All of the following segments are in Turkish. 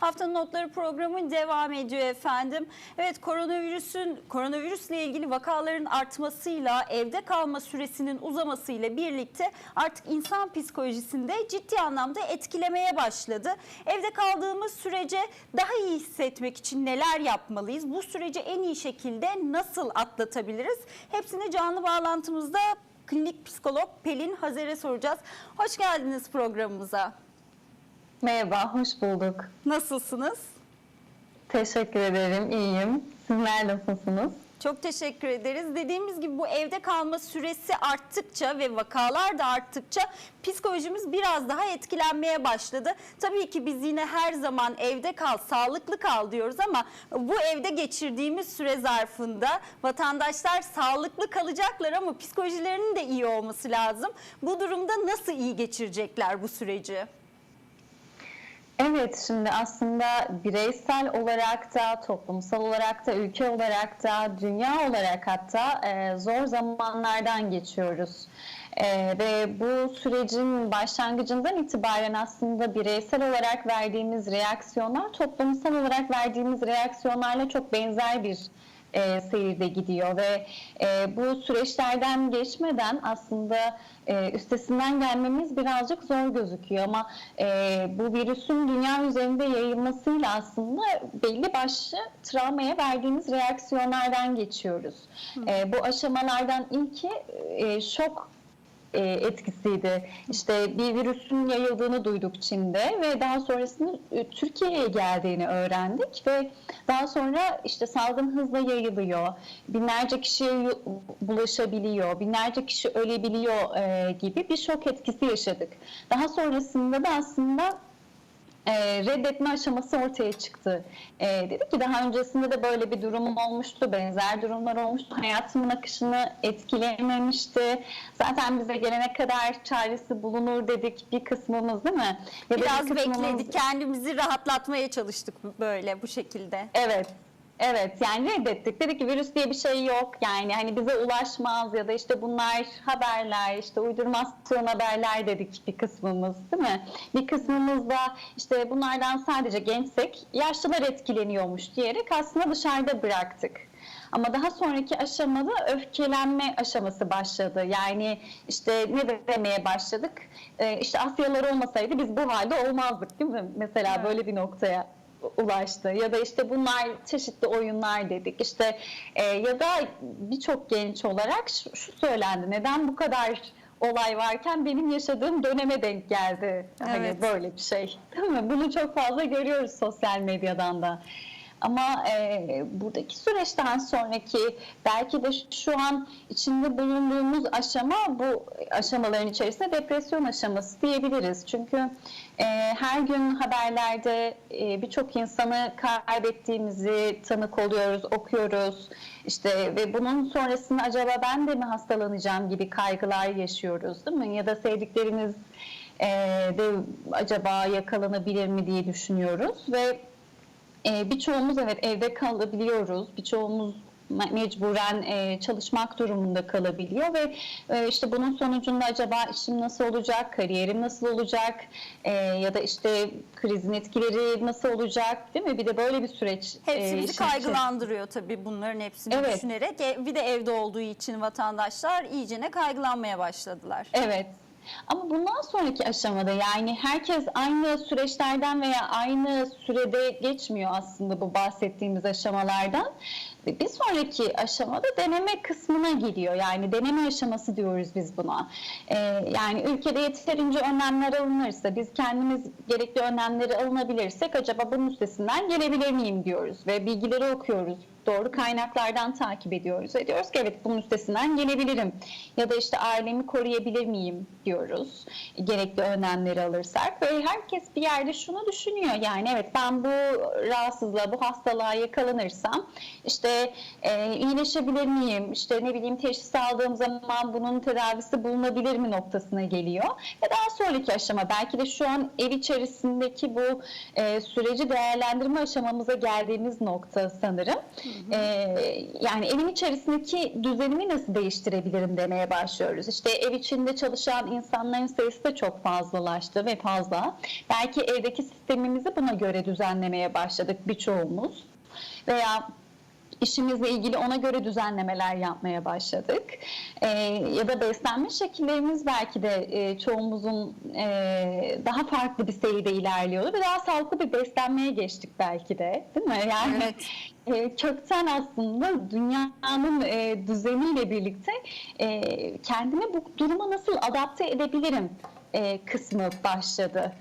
Haftanın Notları programı devam ediyor efendim. Evet koronavirüsün koronavirüsle ilgili vakaların artmasıyla evde kalma süresinin uzamasıyla birlikte artık insan psikolojisinde ciddi anlamda etkilemeye başladı. Evde kaldığımız sürece daha iyi hissetmek için neler yapmalıyız? Bu süreci en iyi şekilde nasıl atlatabiliriz? Hepsini canlı bağlantımızda klinik psikolog Pelin Hazer'e soracağız. Hoş geldiniz programımıza. Merhaba, hoş bulduk. Nasılsınız? Teşekkür ederim, iyiyim. Sizler nasılsınız? Çok teşekkür ederiz. Dediğimiz gibi bu evde kalma süresi arttıkça ve vakalar da arttıkça psikolojimiz biraz daha etkilenmeye başladı. Tabii ki biz yine her zaman evde kal, sağlıklı kal diyoruz ama bu evde geçirdiğimiz süre zarfında vatandaşlar sağlıklı kalacaklar ama psikolojilerinin de iyi olması lazım. Bu durumda nasıl iyi geçirecekler bu süreci? Evet, şimdi aslında bireysel olarak da, toplumsal olarak da, ülke olarak da, dünya olarak hatta e, zor zamanlardan geçiyoruz. E, ve bu sürecin başlangıcından itibaren aslında bireysel olarak verdiğimiz reaksiyonlar, toplumsal olarak verdiğimiz reaksiyonlarla çok benzer bir e, seyirde gidiyor ve e, bu süreçlerden geçmeden aslında e, üstesinden gelmemiz birazcık zor gözüküyor ama e, bu virüsün dünya üzerinde yayılmasıyla aslında belli başlı travmaya verdiğimiz reaksiyonlardan geçiyoruz. E, bu aşamalardan ilki e, şok e, etkisiydi. İşte bir virüsün yayıldığını duyduk Çin'de ve daha sonrasında e, Türkiye'ye geldiğini öğrendik ve daha sonra işte salgın hızla yayılıyor. Binlerce kişiye bulaşabiliyor, binlerce kişi ölebiliyor e, gibi bir şok etkisi yaşadık. Daha sonrasında da aslında e, reddetme aşaması ortaya çıktı. E, dedi ki daha öncesinde de böyle bir durum olmuştu, benzer durumlar olmuştu. Hayatımın akışını etkilememişti. Zaten bize gelene kadar çaresi bulunur dedik bir kısmımız değil mi? Ya da bir Biraz kısmımız- bekledik, kendimizi rahatlatmaya çalıştık böyle bu şekilde. Evet. Evet yani reddettik. Dedik ki virüs diye bir şey yok. Yani hani bize ulaşmaz ya da işte bunlar haberler, işte uydurmasyon haberler dedik bir kısmımız değil mi? Bir kısmımız da işte bunlardan sadece gençsek yaşlılar etkileniyormuş diyerek aslında dışarıda bıraktık. Ama daha sonraki aşamada öfkelenme aşaması başladı. Yani işte ne demeye başladık? Ee, işte Asyalılar olmasaydı biz bu halde olmazdık değil mi? Mesela Evet. böyle bir noktaya ulaştı. Ya da işte bunlar çeşitli oyunlar dedik. İşte e, ya da birçok genç olarak şu, şu söylendi. Neden bu kadar olay varken benim yaşadığım döneme denk geldi? Hani Evet. böyle bir şey. Değil mi? Bunu çok fazla görüyoruz sosyal medyadan da ama e, buradaki süreçten sonraki belki de şu an içinde bulunduğumuz aşama bu aşamaların içerisinde depresyon aşaması diyebiliriz. Çünkü e, her gün haberlerde e, birçok insanı kaybettiğimizi tanık oluyoruz, okuyoruz. İşte ve bunun sonrasında acaba ben de mi hastalanacağım gibi kaygılar yaşıyoruz değil mi? Ya da sevdiklerimiz e, de acaba yakalanabilir mi diye düşünüyoruz ve e, birçoğumuz evet evde kalabiliyoruz. Birçoğumuz me- mecburen e, çalışmak durumunda kalabiliyor ve e, işte bunun sonucunda acaba işim nasıl olacak, kariyerim nasıl olacak e, ya da işte krizin etkileri nasıl olacak değil mi? Bir de böyle bir süreç. e, Hepsi bizi işin içi- kaygılandırıyor tabii bunların hepsini Evet. düşünerek. E, Bir de evde olduğu için vatandaşlar iyicene kaygılanmaya başladılar. Evet. Ama bundan sonraki aşamada yani herkes aynı süreçlerden veya aynı sürede geçmiyor aslında bu bahsettiğimiz aşamalardan. Bir sonraki aşamada deneme kısmına geliyor. Yani deneme aşaması diyoruz biz buna. Ee, yani ülkede yeterince önlemler alınırsa, biz kendimiz gerekli önlemleri alınabilirsek acaba bunun üstesinden gelebilir miyim diyoruz. Ve bilgileri okuyoruz. Doğru kaynaklardan takip ediyoruz ve diyoruz ki evet bunun üstesinden gelebilirim. Ya da işte ailemi koruyabilir miyim diyoruz. Gerekli önlemleri alırsak ve herkes bir yerde şunu düşünüyor. Yani evet ben bu rahatsızlığa, bu hastalığa yakalanırsam işte e, iyileşebilir miyim? İşte ne bileyim teşhis aldığım zaman bunun tedavisi bulunabilir mi noktasına geliyor. Ve daha sonraki aşama belki de şu an ev içerisindeki bu e, süreci değerlendirme aşamamıza geldiğimiz nokta sanırım. E, yani evin içerisindeki düzenimi nasıl değiştirebilirim demeye başlıyoruz. İşte ev içinde çalışan insanların sayısı da çok fazlalaştı ve fazla. Belki evdeki sistemimizi buna göre düzenlemeye başladık birçoğumuz veya işimizle ilgili ona göre düzenlemeler yapmaya başladık. Ee, ya da beslenme şekillerimiz belki de e, çoğumuzun e, daha farklı bir seride ilerliyordu ve daha sağlıklı bir beslenmeye geçtik belki de değil mi? Yani Evet. e, kökten aslında dünyanın e, düzeniyle birlikte e, kendimi bu duruma nasıl adapte edebilirim e, kısmı başladı.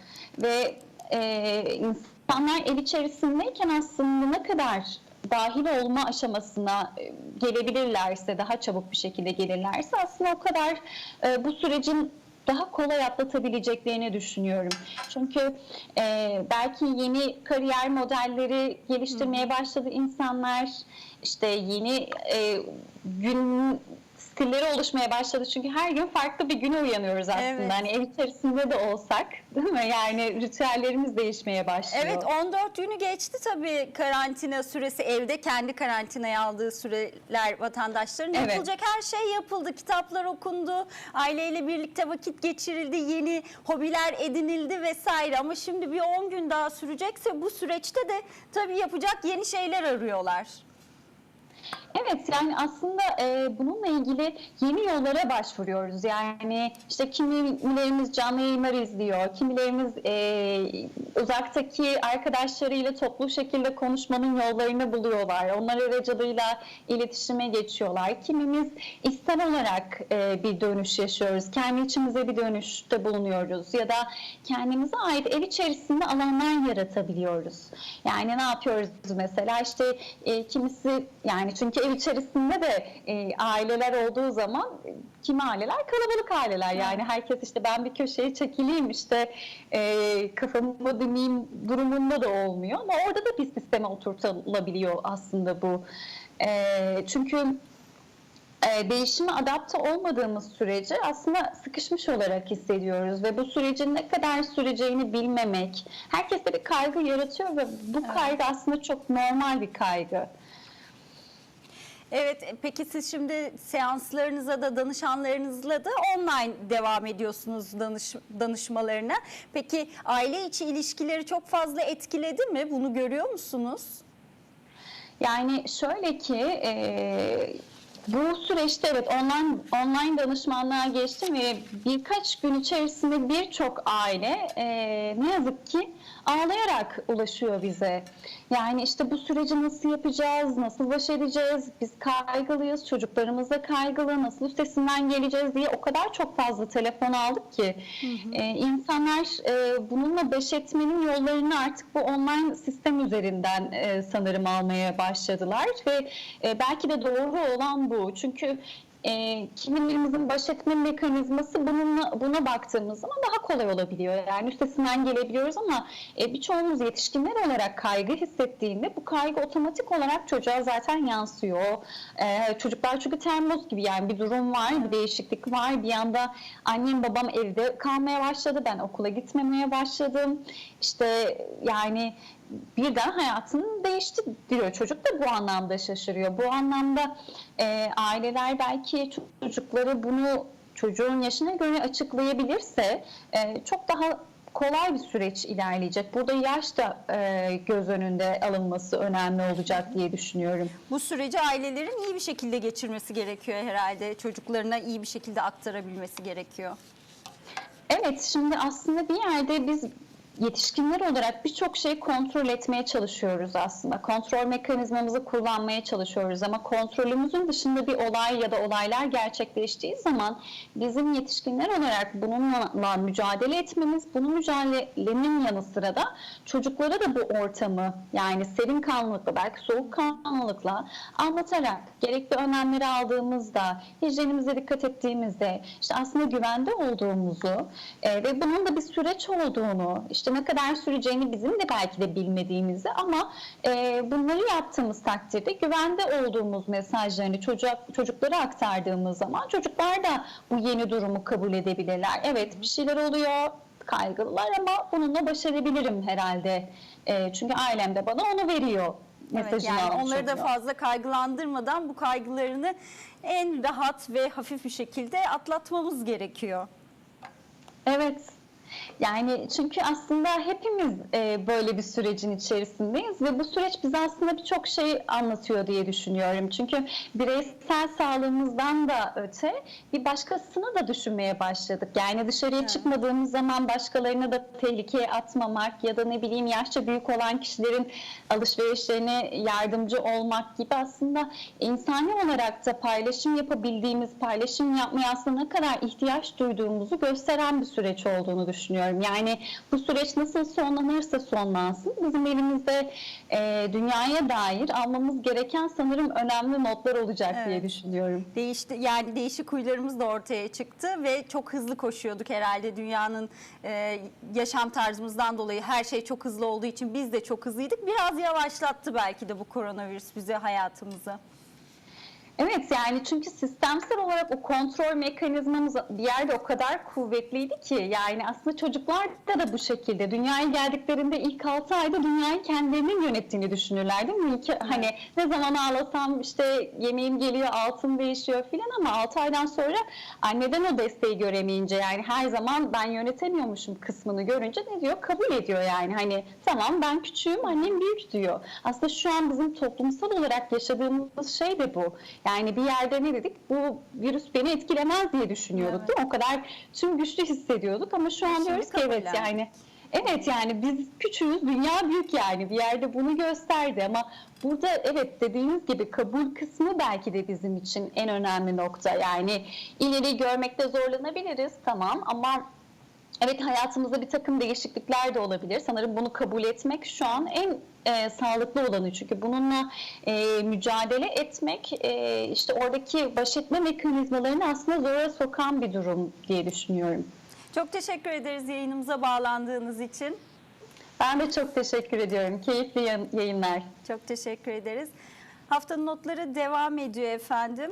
Ve e, insanlar ev içerisindeyken aslında ne kadar dahil olma aşamasına e, gelebilirlerse, daha çabuk bir şekilde gelirlerse aslında o kadar e, bu sürecin daha kolay atlatabileceklerini düşünüyorum. Çünkü e, belki yeni kariyer modelleri geliştirmeye başladı insanlar. İşte yeni e, gün stilleri oluşmaya başladı. Çünkü her gün farklı bir güne uyanıyoruz aslında. Evet. Hani ev içerisinde de olsak değil mi? Yani ritüellerimiz değişmeye başlıyor. Evet 14 günü geçti tabii karantina süresi evde kendi karantinaya aldığı süreler vatandaşların Evet. yapılacak her şey yapıldı. Kitaplar okundu, aileyle birlikte vakit geçirildi, yeni hobiler edinildi vesaire. Ama şimdi bir 10 gün daha sürecekse bu süreçte de tabii yapacak yeni şeyler arıyorlar. Evet yani aslında e, bununla ilgili yeni yollara başvuruyoruz. Yani işte kimilerimiz canlı yayınlar izliyor, kimilerimiz e, uzaktaki arkadaşlarıyla toplu şekilde konuşmanın yollarını buluyorlar. Onlar aracılığıyla iletişime geçiyorlar. Kimimiz istem olarak e, bir dönüş yaşıyoruz. Kendi içimize bir dönüşte bulunuyoruz. Ya da kendimize ait ev içerisinde alanlar yaratabiliyoruz. Yani ne yapıyoruz mesela işte e, kimisi yani çünkü ev içerisinde de e, aileler olduğu zaman e, kimi aileler kalabalık aileler yani herkes işte ben bir köşeye çekileyim işte e, kafamı dinleyeyim durumunda da olmuyor ama orada da bir sisteme oturtulabiliyor aslında bu. E, çünkü e, değişime adapte olmadığımız sürece aslında sıkışmış olarak hissediyoruz ve bu sürecin ne kadar süreceğini bilmemek herkeste bir kaygı yaratıyor ve bu kaygı aslında çok normal bir kaygı. Evet e, peki siz şimdi seanslarınıza da danışanlarınızla da online devam ediyorsunuz danış, danışmalarına. Peki aile içi ilişkileri çok fazla etkiledi mi? Bunu görüyor musunuz? Yani şöyle ki e, bu süreçte evet online online danışmanlığa geçtim ve birkaç gün içerisinde birçok aile e, ne yazık ki ağlayarak ulaşıyor bize. Yani işte bu süreci nasıl yapacağız, nasıl baş edeceğiz, biz kaygılıyız, çocuklarımız da kaygılı, nasıl üstesinden geleceğiz diye o kadar çok fazla telefon aldık ki e, insanlar e, bununla baş etmenin yollarını artık bu online sistem üzerinden e, sanırım almaya başladılar ve e, belki de doğru olan bu. Çünkü e, kimilerimizin baş etme mekanizması bununla, buna baktığımız zaman daha kolay olabiliyor. Yani üstesinden gelebiliyoruz ama e, birçoğumuz yetişkinler olarak kaygı hissettiğinde bu kaygı otomatik olarak çocuğa zaten yansıyor. E, çocuklar çünkü termos gibi yani bir durum var, bir değişiklik var. Bir anda annem babam evde kalmaya başladı, ben okula gitmemeye başladım. İşte yani birden hayatını değişti diyor. Çocuk da bu anlamda şaşırıyor. Bu anlamda e, aileler belki çocukları bunu çocuğun yaşına göre açıklayabilirse e, çok daha kolay bir süreç ilerleyecek. Burada yaş da e, göz önünde alınması önemli olacak diye düşünüyorum. Bu süreci ailelerin iyi bir şekilde geçirmesi gerekiyor herhalde. Çocuklarına iyi bir şekilde aktarabilmesi gerekiyor. Evet, şimdi aslında bir yerde biz yetişkinler olarak birçok şeyi kontrol etmeye çalışıyoruz aslında. Kontrol mekanizmamızı kullanmaya çalışıyoruz ama kontrolümüzün dışında bir olay ya da olaylar gerçekleştiği zaman bizim yetişkinler olarak bununla mücadele etmemiz, bunun mücadelenin yanı sıra da çocuklara da bu ortamı yani serin kanlılıkla belki soğuk kanlılıkla anlatarak gerekli önlemleri aldığımızda, hijyenimize dikkat ettiğimizde işte aslında güvende olduğumuzu e, ve bunun da bir süreç olduğunu, işte ne kadar süreceğini bizim de belki de bilmediğimizi ama e, bunları yaptığımız takdirde güvende olduğumuz mesajlarını çocuk, çocuklara aktardığımız zaman çocuklar da bu yeni durumu kabul edebilirler. Evet bir şeyler oluyor, kaygılılar ama bununla baş edebilirim herhalde. E, çünkü ailem de bana onu veriyor Evet, yani onları da fazla kaygılandırmadan bu kaygılarını en rahat ve hafif bir şekilde atlatmamız gerekiyor. Evet. Yani çünkü aslında hepimiz e, böyle bir sürecin içerisindeyiz ve bu süreç bize aslında birçok şey anlatıyor diye düşünüyorum. Çünkü bireysel sağlığımızdan da öte bir başkasını da düşünmeye başladık. Yani dışarıya Evet. çıkmadığımız zaman başkalarını da tehlikeye atmamak ya da ne bileyim yaşça büyük olan kişilerin alışverişlerine yardımcı olmak gibi aslında insani olarak da paylaşım yapabildiğimiz, paylaşım yapmaya aslında ne kadar ihtiyaç duyduğumuzu gösteren bir süreç olduğunu düşünüyorum. Yani bu süreç nasıl sonlanırsa sonlansın bizim elimizde e, dünyaya dair almamız gereken sanırım önemli notlar olacak diye Evet. düşünüyorum. Değişti yani değişik huylarımız da ortaya çıktı ve çok hızlı koşuyorduk herhalde dünyanın e, yaşam tarzımızdan dolayı her şey çok hızlı olduğu için biz de çok hızlıydık. Biraz yavaşlattı belki de bu koronavirüs bize hayatımızı. Evet yani çünkü sistemsel olarak o kontrol mekanizmamız bir yerde o kadar kuvvetliydi ki yani aslında çocuklar da bu şekilde dünyaya geldiklerinde ilk 6 ayda dünyayı kendilerinin yönettiğini düşünürler değil mi? İlk, Hani ne zaman ağlasam işte yemeğim geliyor altın değişiyor filan ama 6 aydan sonra anneden o desteği göremeyince yani her zaman ben yönetemiyormuşum kısmını görünce ne diyor? Kabul ediyor yani hani tamam ben küçüğüm annem büyük diyor. Aslında şu an bizim toplumsal olarak yaşadığımız şey de bu. Yani bir yerde ne dedik? Bu virüs beni etkilemez diye düşünüyorduk Evet. değil mi? O kadar tüm güçlü hissediyorduk ama şu an diyoruz ki evet yani Evet yani biz küçüğüz, dünya büyük yani bir yerde bunu gösterdi ama burada evet dediğiniz gibi kabul kısmı belki de bizim için en önemli nokta. Yani ileri görmekte zorlanabiliriz tamam ama Evet hayatımızda bir takım değişiklikler de olabilir. Sanırım bunu kabul etmek şu an en e, sağlıklı olanı. Çünkü bununla e, mücadele etmek e, işte oradaki baş etme mekanizmalarını aslında zora sokan bir durum diye düşünüyorum. Çok teşekkür ederiz yayınımıza bağlandığınız için. Ben de çok teşekkür ediyorum. Keyifli yayın- yayınlar. Çok teşekkür ederiz. Haftanın notları devam ediyor efendim.